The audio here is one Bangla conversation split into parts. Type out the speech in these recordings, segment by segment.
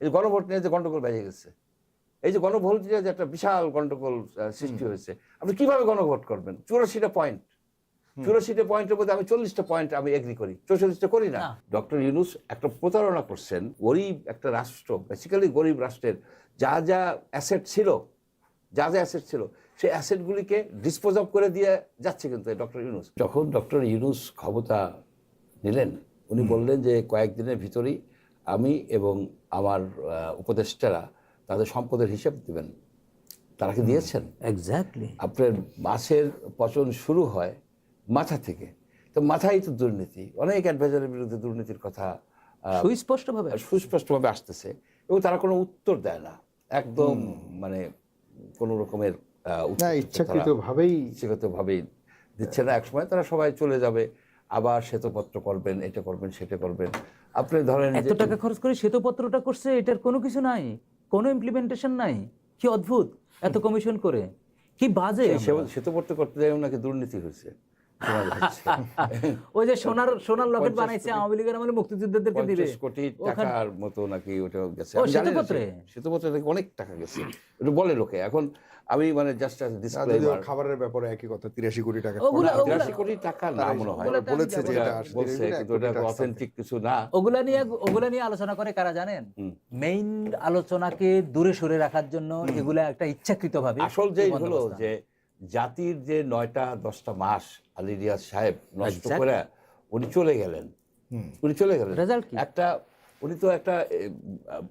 এই যে গণভোট নিয়ে যে গণ্ডগোল বেজে গেছে এই যে গণভোট নিয়ে যে একটা বিশাল গণ্ডগোল সৃষ্টি হয়েছে আপনি কীভাবে গণভোট করবেন? চুরাশিটা পয়েন্ট চুরাশিটা পয়েন্টের মধ্যে আমি চল্লিশটা পয়েন্ট আমি এগ্রি করি। চৌচল্লিশটা করি না। না। ডক্টর ইউনুস একটা প্রতারণা করছেন গরিব একটা রাষ্ট্র বেসিক্যালি গরিব রাষ্ট্রের যা যা অ্যাসেট ছিল যা যা অ্যাসেট ছিল সেই অ্যাসেটগুলিকে ডিসপোজ অফ করে দিয়ে যাচ্ছে কিন্তু ডক্টর ইউনুস। যখন ডক্টর ইউনুস ক্ষমতা নিলেন উনি বললেন যে কয়েকদিনের ভিতরেই আমি এবং আমার উপদেষ্টারা তাদের সম্পদের হিসেব দিবেন। তারা কি দিয়েছেন? এক্স্যাক্টলি আপনার মাছের পচন শুরু হয় মাথা থেকে। তো মাথায় তো দুর্নীতি। অনেক অ্যাডভাইজারের বিরুদ্ধে দুর্নীতির কথা সুস্পষ্টভাবে সুস্পষ্টভাবে আসতেছে এবং তারা কোনো উত্তর দেয় না। একদম মানে কোনো রকমের আহ, উত্তর না তারা। ভাবেই দিচ্ছে না। একসময় তারা সবাই চলে যাবে। আবার শ্বেতপত্র করবেন এটা করবেন সেটা করবেন আপনি ধরেন এত টাকা খরচ করে শ্বেতপত্রটা করছে এটার কোনো কিছু নাই কোনো ইমপ্লিমেন্টেশন নাই কি অদ্ভুত এত কমিশন করে কি বাজে। শ্বেতপত্র করতে যাই নাকি দুর্নীতি হয়েছে। ওই যে সোনার সোনার লকেট বানাইছে কোটি- আওয়ামী লীগের আমলে মুক্তিযোদ্ধাদেরকে দিবে। কোটি টাকার মতো নাকি ওটা গেছে। ও, আমি জানি না শ্বেতপত্রে? সে- শ্বেতপত্রে নাকি অনেক টাকা গেছে। এটা বলে লোকে এখন আমি মানে জাস্ট ডিসক্লেমার খাবারের ব্যাপারে একই কথা তিরাশি কোটি টাকা। ওগুলা- খরচ। ওগুলা- তিরাশি কোটি টাকা না মনে হয়। বলেছে যে এটা। বলছে কিন্তু এটা অথেন্টিক কিছু না। ওগুলা নিয়ে ওগুলা নিয়ে আলোচনা করে কারা জানেন? মেইন আলোচনাকে দূরে সরে রাখার জন্য এগুলা একটা ইচ্ছাকৃত ভাবে আসল যে হলো যে জাতির যে নয়টা দশটা মাস আলী রিয়াজ সাহেব নষ্ট করে উনি চলে গেলেন। উনি চলে গেলেন। একটা উনি তো একটা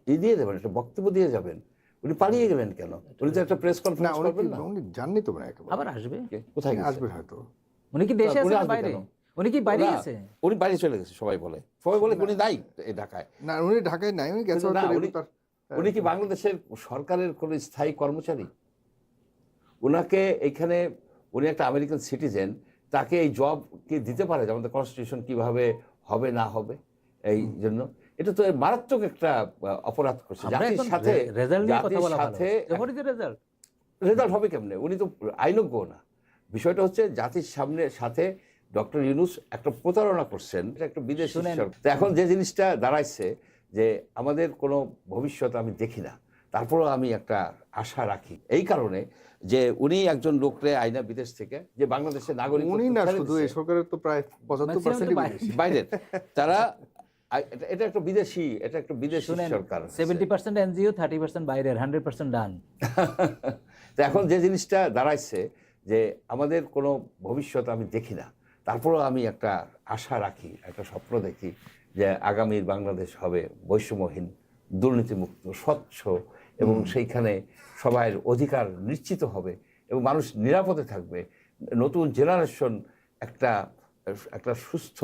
ই দিয়ে দেবেন একটা বক্তব্য দিয়ে যাবেন। উনি পালিয়ে গেলেন কেন? উনি তো একটা প্রেস কনফারেন্স করবেন না? উনি জাননি তো না আবার আসবে? কোথায় আসবে হয়তো। উনি কি দেশে বাইরে? উনি কি বাইরে গেছে? উনি বাইরে চলে গেছে সবাই বলে। সবাই বলে উনি নাই এই ঢাকায়। না উনি ঢাকায় নাই উনি গেছে উনি- উনি কি বাংলাদেশের সরকারের কোন স্থায়ী কর্মচারী? ওনাকে এখানে উনি একটা আমেরিকান সিটিজেন তাকে এই জব কি দিতে পারে যে আমাদের কনস্টিটিউশন কীভাবে হবে না হবে এই জন্য। এটা তো মারাত্মক একটা অপরাধ করছে। জাতির সাথে রেজাল্ট জাতির সাথে রেজাল্ট রেজাল্ট হবে কেমনে? উনি তো আইনজ্ঞ না। বিষয়টা হচ্ছে জাতির সামনে সাথে ডক্টর ইউনুস একটা প্রতারণা করছেন এটা একটা বিদেশ এখন যে জিনিসটা দাঁড়াইছে যে আমাদের কোনো ভবিষ্যৎ আমি দেখি না। তারপরেও আমি একটা আশা রাখি। এই কারণে যে উনি একজন লোকরে আইনা বিদেশ থেকে যে বাংলাদেশের নাগরিক উনি না শুধু এই সরকারের তো প্রায় পঁচাত্তর পার্সেন্ট বাইরে। বাইরের। তারা এটা- এটা একটা বিদেশি এটা একটা বিদেশি সরকার seventy percent NGO thirty percent বাইরের হান্ড্রেড পার্সেন্ট ডান। তো এখন যে জিনিসটা দাঁড়াইছে যে আমাদের কোনো ভবিষ্যৎ আমি দেখি না তারপরেও আমি একটা আশা রাখি একটা স্বপ্ন দেখি যে আগামীর বাংলাদেশ হবে বৈষম্যহীন দুর্নীতিমুক্ত স্বচ্ছ এবং সেইখানে সবার অধিকার নিশ্চিত হবে এবং মানুষ নিরাপদে থাকবে। নতুন জেনারেশন একটা একটা সুস্থ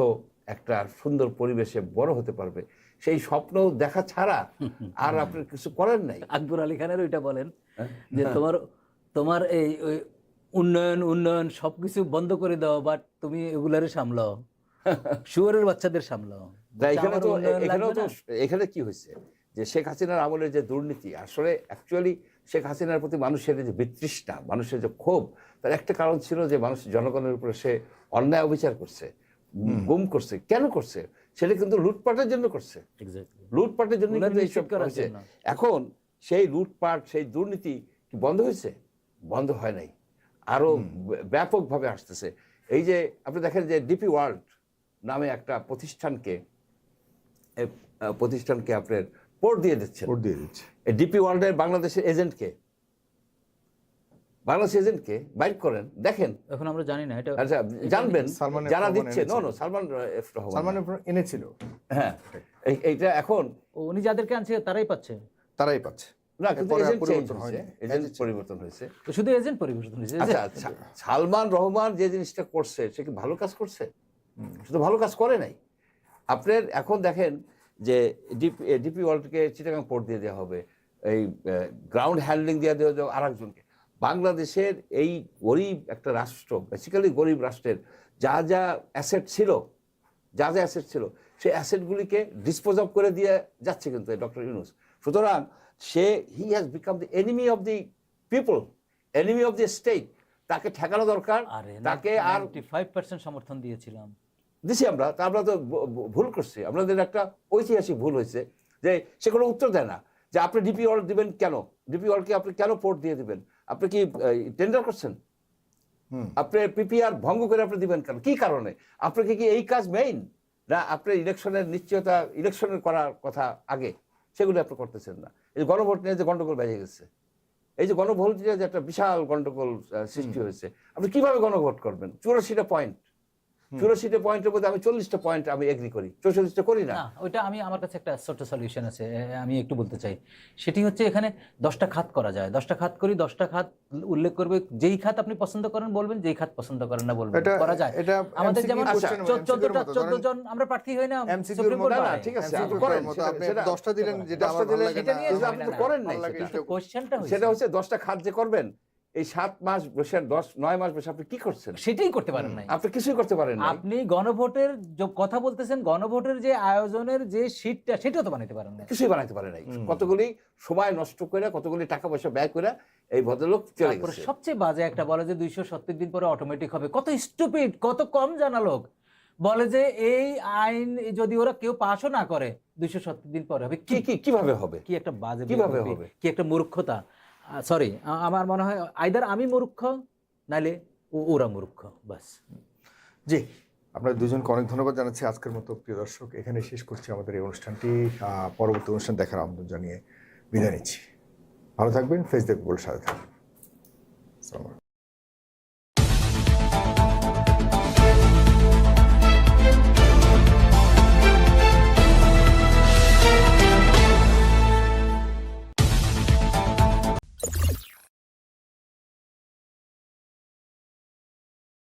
একটা সুন্দর পরিবেশে বড় হতে পারবে। সেই স্বপ্ন দেখা ছাড়া আর আপনার কিছু করার নাই। আকবর আলী খানের ওইটা বলেন যে তোমার তোমার এই উন্নয়ন উন্নয়ন সবকিছু বন্ধ করে দাও বাট তুমি এগুলারে সামলাও। শুয়ারের বাচ্চাদের সামলাও। তো? এখানে কি হয়েছে? যে শেখ হাসিনার আমলের যে দুর্নীতি আসলে অ্যাকচুয়ালি শেখ হাসিনার প্রতি মানুষের যে বিতৃষ্ণা মানুষের যে ক্ষোভ তার একটা কারণ ছিল যে মানুষ জনগণের উপরে সে অন্যায় অবিচার করছে গুম করছে। কেন করছে? সেটা কিন্তু লুটপাটের জন্য করছে। লুটপাটের জন্য উন্নয়ন কিন্তু নিশ্চিত এইসব হয়েছে। এখন সেই লুটপাট সেই দুর্নীতি কি বন্ধ হয়েছে? বন্ধ হয় নাই। আরও ব্যাপকভাবে আসতেছে। এই যে আপনি দেখেন যে ডিপি ওয়ার্ল্ড নামে একটা প্রতিষ্ঠানকে প্রতিষ্ঠানকে আপনার পোর্ট দিয়ে দিচ্ছেন। ভোট দিয়ে দিচ্ছে। এই ডিপি ওয়ার্ল্ডের বাংলাদেশের এজেন্টকে বাংলাদেশ এজেন্টকে বাইর করেন দেখেন। এখন আমরা জানি না এটা আচ্ছা জানবেন যারা দিচ্ছে নো নো সালমান সালমান এনেছিল। হ্যাঁ এইটা এখন উনি যাদেরকে আনছে তারাই পাচ্ছে। তারাই পাচ্ছে। না কিন্তু এজেন্ট পরিবর্তন হয়েছে। এজেন্ট পরিবর্তন হয়েছে। তো শুধু এজেন্ট পরিবর্তন হয়েছে আচ্ছা আচ্ছা সালমান রহমান যে জিনিসটা করছে সে কি ভালো কাজ করছে? শুধু ভালো কাজ করে নাই। আপনার এখন দেখেন যে ডিপি ডিপি ওয়ার্ল্ডকে চিটাগাং পোর্ট দিয়ে দেওয়া হবে। এই গ্রাউন্ড হ্যান্ডলিং দিয়ে দেওয়া যাবে আর একজনকে বাংলাদেশের এই গরিব একটা রাষ্ট্র বেসিক্যালি গরিব রাষ্ট্রের যা যা অ্যাসেট ছিল যা যা অ্যাসেট ছিল সেই অ্যাসেটগুলিকে ডিসপোজ অফ করে দিয়ে যাচ্ছে কিন্তু ডক্টর ইউনুস। সুতরাং সে he has become the enemy of the people enemy of the state তাকে ঠেকানো দরকার। তাকে আর ফাইভ পার্সেন্ট সমর্থন দিয়েছিলাম। দিছি আমরা তা আমরা তো ভুল করছি। আমাদের একটা ঐতিহাসিক ভুল হয়েছে যে সে কোনো উত্তর দেয় না। যে আপনি ডিপি ওয়ার্ল্ড দিবেন কেন? ডিপি ওয়ার্ল্ডকে আপনি কেন পোর্ট দিয়ে দিবেন? আপনি কি টেন্ডার করছেন? আপনি পিপিআর ভঙ্গ করে আপনি দিবেন কেন? কি কারণে? আপনাকে কি এই কাজ মেইন না আপনার ইলেকশনের নিশ্চয়তা ইলেকশনের করার কথা আগে? সেগুলো আপনি করতেছেন না। এই যে গণভোট নিয়ে যে গণ্ডগোল বেজে গেছে। এই যে গণভোট নিয়ে যে একটা বিশাল গণ্ডগোল সৃষ্টি হয়েছে। আপনি কীভাবে গণভোট করবেন? চুরাশিটা পয়েন্ট চুরাশিটা পয়েন্টের মধ্যে আমি চল্লিশটা পয়েন্ট আমি এগ্রি করি। চৌচল্লিশটা করি না। না ওইটা আমি আমার কাছে একটা ছোট্ট সলিউশন আছে আমি একটু বলতে চাই। সেটি হচ্ছে এখানে দশটা খাত করা যায়। দশটা খাত করি দশটা খাত উল্লেখ করবে যেই খাত আপনি পছন্দ করেন বলবেন যেই খাত পছন্দ করেন না বলবেন করা যায়। এটা আমাদের যেমন চোদ্দটা চোদ্দ জন আমরা প্রার্থী হই না সুপ্রিম কোর্ট না, না, ঠিক আছে, আপনি করেন, সেটা- দশটা দিলেন যেটা আমার ভালো লাগে না, নিয়ে আপনি না, তো করেন কোশ্চেনটা সেটা হচ্ছে দশটা খাত যে করবেন এই সাত মাস বসে দশ নয় মাস বসে আপনি কি করছেন? সেটাই করতে পারেন নাই। আপনি কিছুই করতে পারেন না আপনি গণভোটের যে কথা বলতেছেন গণভোটের যে আয়োজনের যে শীটটা তো বানাতে পারেন না কিছুই বানাইতে পারে নাই। কতগুলি সময় নষ্ট করে কতগুলি টাকা পয়সা ব্যয় করে এই ভদ্রলোক চলে গেছে। সবচেয়ে বাজে একটা বলে যে দুইশো সত্তর দিন পরে অটোমেটিক হবে। কত স্টুপিড কত কম জানা লোক বলে যে এই আইন যদি ওরা কেউ পাশও না করে দুইশো সত্তর দিন পরে হবে। কি কীভাবে হবে? কি একটা বাজে কীভাবে হবে? কি একটা মূর্খতা? সরি আমার মনে হয় আইদার আমি মূর্খ নাইলে ওরা মূর্খ বাস জি আপনার দুজনকে অনেক ধন্যবাদ জানাচ্ছি আজকের মতো, প্রিয় দর্শক। এখানে শেষ করছি আমাদের এই অনুষ্ঠানটি। পরবর্তী অনুষ্ঠান দেখার আমন্ত্রণ জানিয়ে বিদায় নিচ্ছি। ভালো থাকবেন, ফেসবুক বলে সাথে থাকবেন।